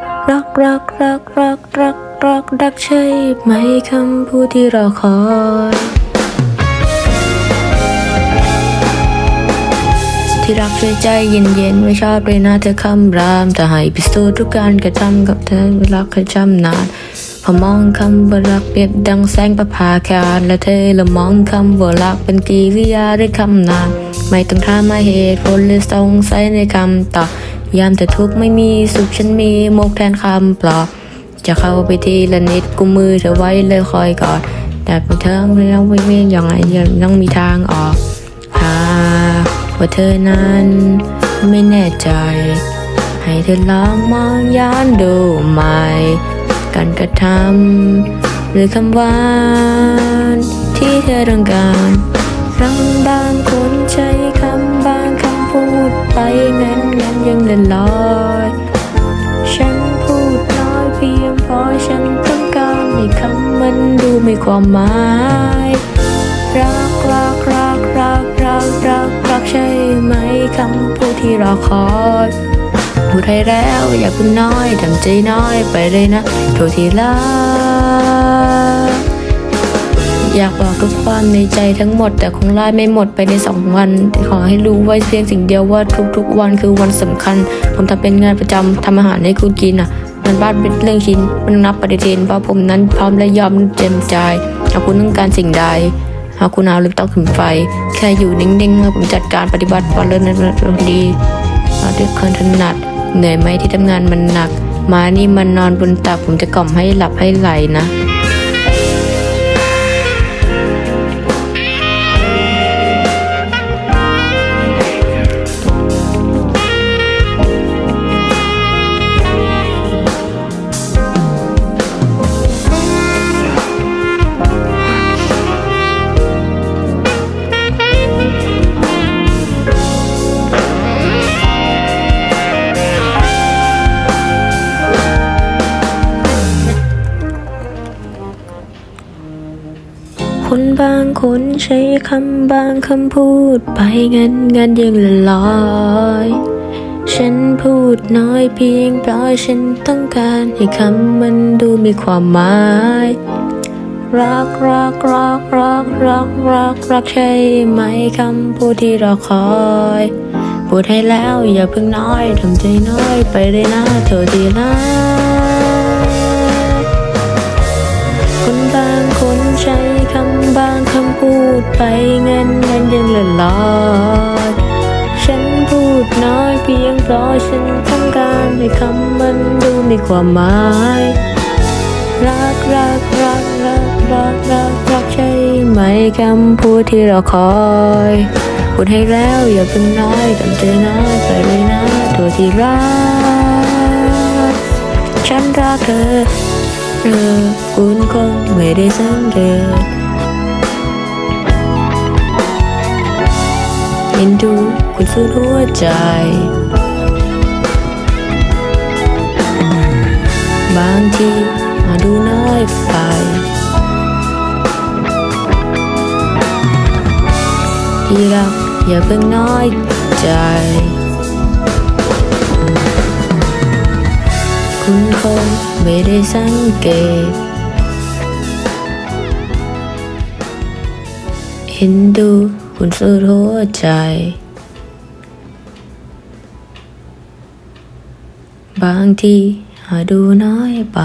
รักรักรักรักรักรักรักใช่ไหมคำพูดที่รอคอยที่รักช่วยใจเย็นๆไม่ชอบเลยนะเธอคำรามแต่ให้พิสูจน์ทุกการกระทำกับเธอรักเคยจำนานพอมองคำว่ารักเปรียบดังแสงประภาคารและเธอละมองคำว่ารักเป็นกิริยาหรือคำนามไม่ต้องถามมาเหตุผลหรือสงสัยในคำตอบ ยามแต่ทุกข์ไม่มีสุขฉันมีมกแทนคำปลอบจะเข้าไปทีละนิดกุมมือเธอไว้เลยคอยกอดแต่เธอไม่ต้องไม่มีอย่างไรยังต้องมีทางออกหากว่าเธอนั้นไม่แน่ใจ ให้เธอลองมองย้อนดูใหม่การกระทำหรือคำหวานที่เธอต้องการฟังบางคน ยังเล่นลอย ฉันพูดน้อยเพียงพอฉันต้องการให้คำมันดูไมีความหมายรักรักรักรักรักรักรักใช่ไหมคำพูดที่รอคอยพูดให้แล้วอย่าเพิ่งน้อยทำใจน้อยไปเลยนะโทษที่รัก อยากบอกทุกความในใจทั้งหมด แต่คงไล่ไม่หมดไปในสองวันขอให้รู้ไว้เพียงสิ่งเดียวว่าทุกๆ วันคือวันสำคัญ ผมทำเป็นงานประจำทำอาหารให้คุณกินอะมันบ้านเป็นเรื่องชิ้นมันนับปฏิทินเพราะผมนั้นพร้อมและยอมเต็มใจหากคุณต้องการสิ่งใดหากคุณเอาหรือต้องขึ้นไฟ แค่อยู่นิ่งๆเมื่อผมจัดการปฏิบัติวันเริ่มนั้นดีเราด้วยคนถนัดเหนื่อยไหมที่ทำงานมันหนัก มานี่มันนอนบนตักผมจะกล่อมให้หลับให้ไหลนะ บางคนใช้คำบางคำพูดไปงันงันยังละลอย ฉันพูดน้อยเพียงเพราะฉันต้องการให้คำมันดูมีความหมายรักรักรักรักรักรักรักใช่ไหมคำพูดที่เรอคอยพูดให้แล้วอย่าเพิ่งน้อยทำใจน้อยไปเลยนะเธอที่รัก ไปเงินเงินยังละลอยฉันพูดน้อยเพียงเพราะฉันต้องการให้คำมันดูมีความหมาย รักรักรักรักรักรักรักใช่ไหมคำพูดที่เราคอยพูดให้แล้วอย่าเพิ่งน้อยตั้งใจน้อยไปเลยนะตัวที่รัก ฉันรักเธอเธอคุณคงไม่ได้สังเกต เห็นดู คุณสุดหัวใจบางทีมาดูน้อยไปที่รักอย่าเพิ่งน้อยใจ คุณคงไม่ได้สังเกตเห็นดู คุณสู้หัวใจ บางทีหาดูน้อยไป